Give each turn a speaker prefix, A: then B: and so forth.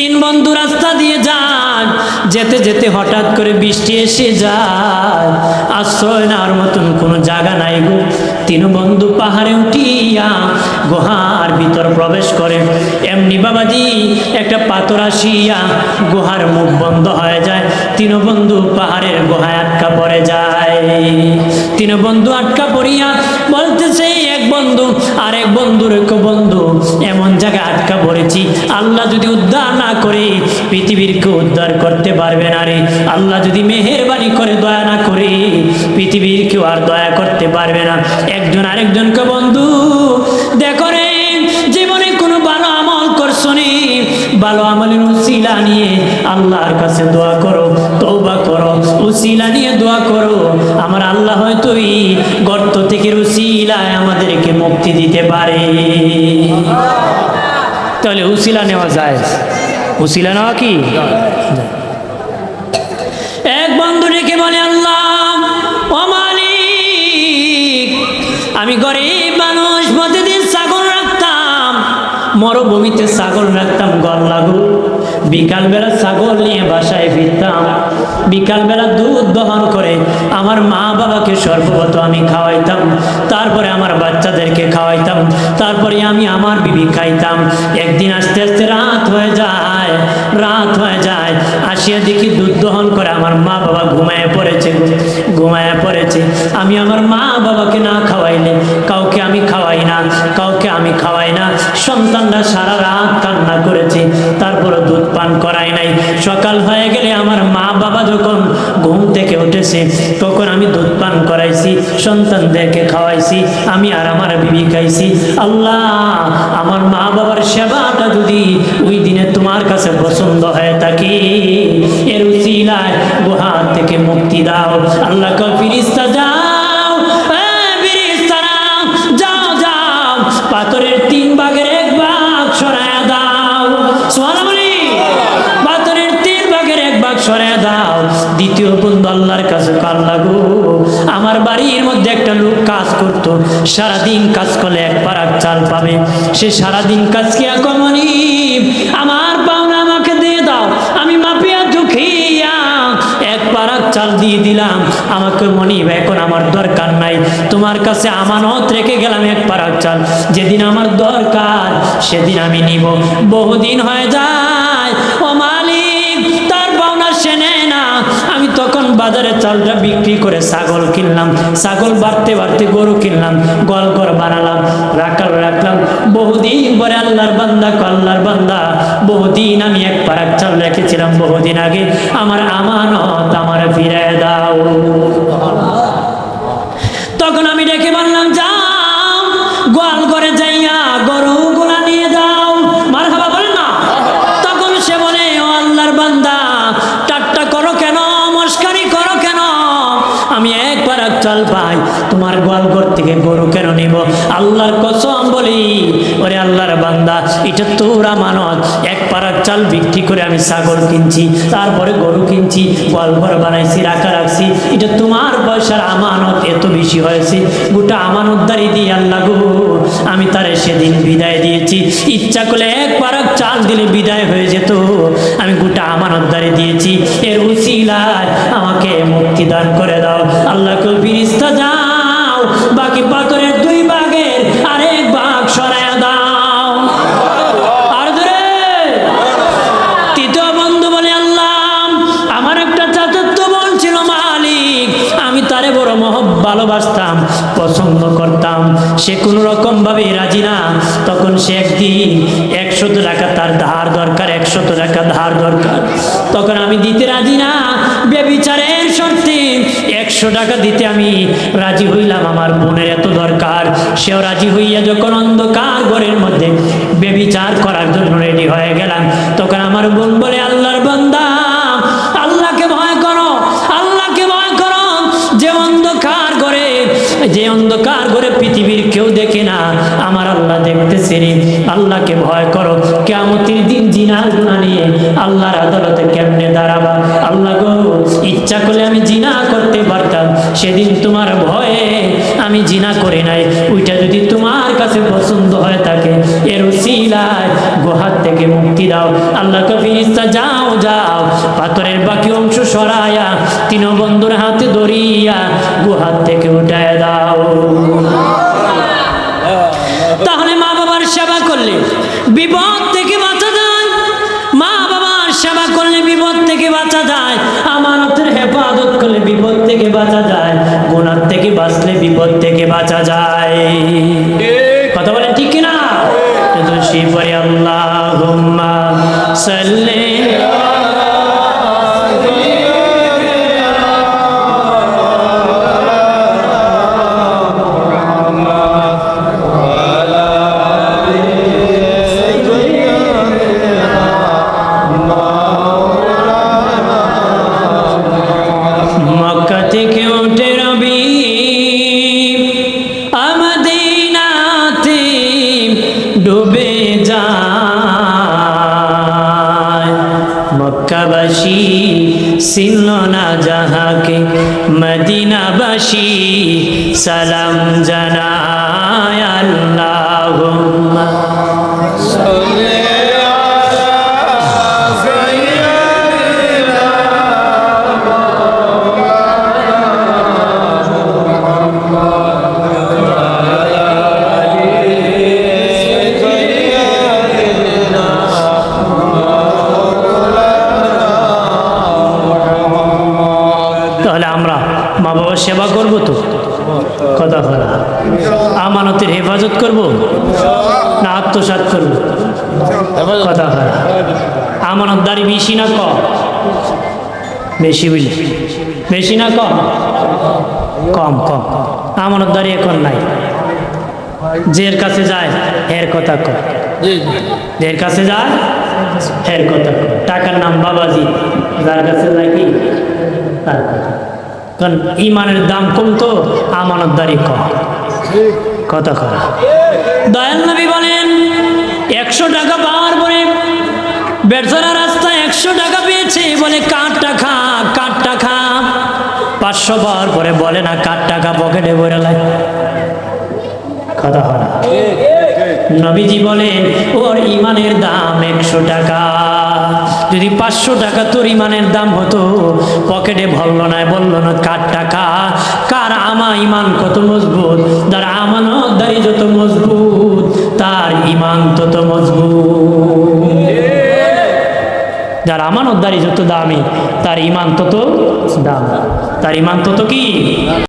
A: তিন বন্ধু রাস্তা দিয়ে যান। যেতে যেতে হঠাৎ করে বৃষ্টি এসে যায়। আশ্রয় নেওয়ার মতন কোনো জায়গা নাই গো। তিন বন্ধু পাহাড়ে উঠিয়া গুহার ভিতর প্রবেশ করে। এমনি বাবাজি, একটা পাথর আসিয়া গুহার মুখ বন্ধ হয়ে যায়। তিন বন্ধু পাহাড়ের গুহায় আটকা পড়ে যায়। তিন বন্ধু আটকা পড়িয়া বলতেছে বন্ধু আর এক বন্ধুর বন্ধু, এমন জায়গায় আটকা পড়েছি। আল্লাহ যদি উদ্ধার না করে, পৃথিবীর কেউ উদ্ধার করতে পারবে না রে। আল্লাহ যদি মেহেরবানি করে, দয়া না করে, পৃথিবীর কেউ আর দয়া করতে পারবে না। একজন আরেকজনকে বন্ধু, দেখো রে, জীবনে কোনো ভালো আমল করছ নি? ভালো আমলের উসিলা নিয়ে আল্লাহর কাছে দোয়া করো তৌবা করো, উসিলা নিয়ে দোয়া করো। আমার আল্লাহ হয়তো মুক্তি দিতে পারে। তাহলে উসিলা নেওয়া যায়। উসিলা নেওয়া কি? এক বন্ধু ডেকে বলে, আল্লাহ আমি গরিব মানুষ, প্রতিদিন ছাগল রাখতাম, মরুভূমিতে ছাগল রাখতাম গল লাগু বিকালবেলা ছাগল নিয়ে বাসায় ফিরতাম। বিকালবেলা দুধ দহন করে আমার মা বাবাকে সর্বপ্রথম আমি খাওয়াইতাম, তারপরে আমার বাচ্চাদেরকে খাওয়াইতাম, তারপরে আমি আমার বিবি খাইতাম। একদিন আস্তে আস্তে রাত হয়ে যায়, রাত হয়ে যায়, আসিয়া দেখি দুধ দহন করে আমার মা বাবা ঘুমায় পড়েছে ঘুমায় পড়েছে। আমি আমার মা বাবাকে না খাওয়াইলে, কাউকে আমি খাওয়াই না, কাউকে আমি খাওয়াই না। সন্তানরা সারা রাত উঠেছে তখন আমি দুধ পান করাইছি, সন্তানদেরকে খাওয়াইছি, আমি আর আমার বিবি খাইছি। আল্লাহ, আমার মা বাবার সেবাটা যদি ওই দিনে তোমার কাছে পছন্দ হয়ে থাকে, এর উচিলায় গুহা থেকে মুক্তি দাও। আল্লাহ কফিরিস্তা দ্বিতীয় বন্ধু আল্লাহর কাছে কাল লাগো আমার বাড়ির মধ্যে একটা লোক কাজ করত, সারাদিন কাজ করলে এক পারাক চাল পাবে। সে সারাদিন কাজ কি কমনি আমার পাওনা আমাকে দিয়ে দাও, আমি মাপিয়া দুখিয়া এক পারাক চাল দিয়ে দিলাম। আমাকে মনিব, এখন আমার দরকার নাই। তোমার কাছে আমানত রেখে গেলাম এক পারাক চাল। যেদিন আমার দরকার, সেদিন আমি নিব। বহুদিন হয়ে যায় বাজারে চালটা বিক্রি করে ছাগল কিনলাম, ছাগল বাড়তে বাড়তে গরু কিনলাম, গল ঘর বানালাম, রাখাল রাখলাম। বহুদিন পরে আল্লাহর বান্দা কল্লার বান্দা, বহুদিন আমি এক পারাক চাল রেখেছিলাম, বহুদিন আগে। আমার আমানত আমার ফিরে দাও। আল্লাহর কসম বলি, ওরে আল্লাহর বান্দা, এটা তোর আমানত। এক পারাক চাল বিক্রি করে আমি ছাগল কিনছি, তারপরে গরু কিনছি গোয়াল ঘর বানাইছি, রাখা রাখছি, এটা তোমার পয়সার আমানত, এত বেশি হয়েছে। গোটা আমানতদারি দিয়ে আল্লাহ গো, আমি তারে সেদিন বিদায় দিয়েছি। ইচ্ছা করলে এক পারাক চাল দিলে বিদায় হয়ে যেত। আমি গোটা আমানতদারি দিয়েছি। এর উসিলায় আমাকে মুক্তি দান করে দাও। আল্লাহ রাজি না, তখন সে একদিন একশত টাকা তার ধার দরকার, একশত টাকা ধার দরকার। তখন আমি দিতে রাজি না বেবিচারের শর্তে একশো টাকা দিতে আমি রাজি হইলাম, আমার বোনের এত দরকার। সেও রাজি হইয়া যখন অন্ধকার ঘরের মধ্যে বেবিচার করার জন্য রেডি হয়ে গেলাম, তখন আমার বোন বলে আল্লাহর পৃথিবীর কেউ দেখে না, আমার আল্লাহ দেখতেছে রে। আল্লাহকে ভয় করো। কেমতির দিন জিনার গুণা নিয়ে আল্লাহর আদালতে কেমনে দাঁড়াবা? আল্লাহ গো, ইচ্ছা করলে আমি জিনা করতে পারতাম। সেদিন তোমার ভয়ে আমি জিনা করি নাই। ওইটা যদি তোমার কাছে পছন্দ হয় থাকে, এর উসিলায় গুহার থেকে মুক্তি দাও। আল্লাহকে ফিরিস্তা, যাও যাও। পাথরের বাকি অংশ সরায়া তিন বন্ধুর হাতে ধরিয়া গুহার থেকে উঠায় দাও। বাঁচা যায় গোনার থেকে বাঁচলে বিপদ থেকে বাঁচা যায়। কথা বলেন ঠিক কিনা? কিন্তু পরে আল্লাহ সাল্লে মক্কাবাসী ছিল না যাহাকে মদিনাবাসী সালাম জানায় আল্লাহ আমানতের হেফাজত করব না আত্মসাত করব? কথা বলা আমানতদারি বেশি না কম? বেশি বুঝলি বেশি না কম? কম কম। আমানতদারি এখন নাই। যের কাছে যায় এর কথা কম যের কাছে যায় এর কথা কম টাকার নাম বাবাজি। যার কাছে যায় কি? তার কথা। কারণ ইমানের দাম কম তো আমানতদারি কম। কথা করা। দয়াল নবী বলেন একশো টাকা পাওয়ার পরে বেড়সারা রাস্তায় একশো টাকা পেয়েছে বলে কাঠ টাকা? কাঠ টাকা? পাঁচশো পাওয়ার পরে বলে না কাঠ টাকা? পকেটে ভরে লাগে কথা হয় নবীজি বলেন ওর ইমানের দাম একশো টাকা। যদি পাঁচশো টাকা তোর ইমানের দাম হতো, পকেটে ভরল না, বলল না, কার টাকা? কার আমা ইমান কত মজবুত? যার আমানতদারি যত মজবুত, তার ইমান তত মজবুত। যার আমানতদারি যত দামি, তার ইমান তত দাম। তার ইমান তত কি?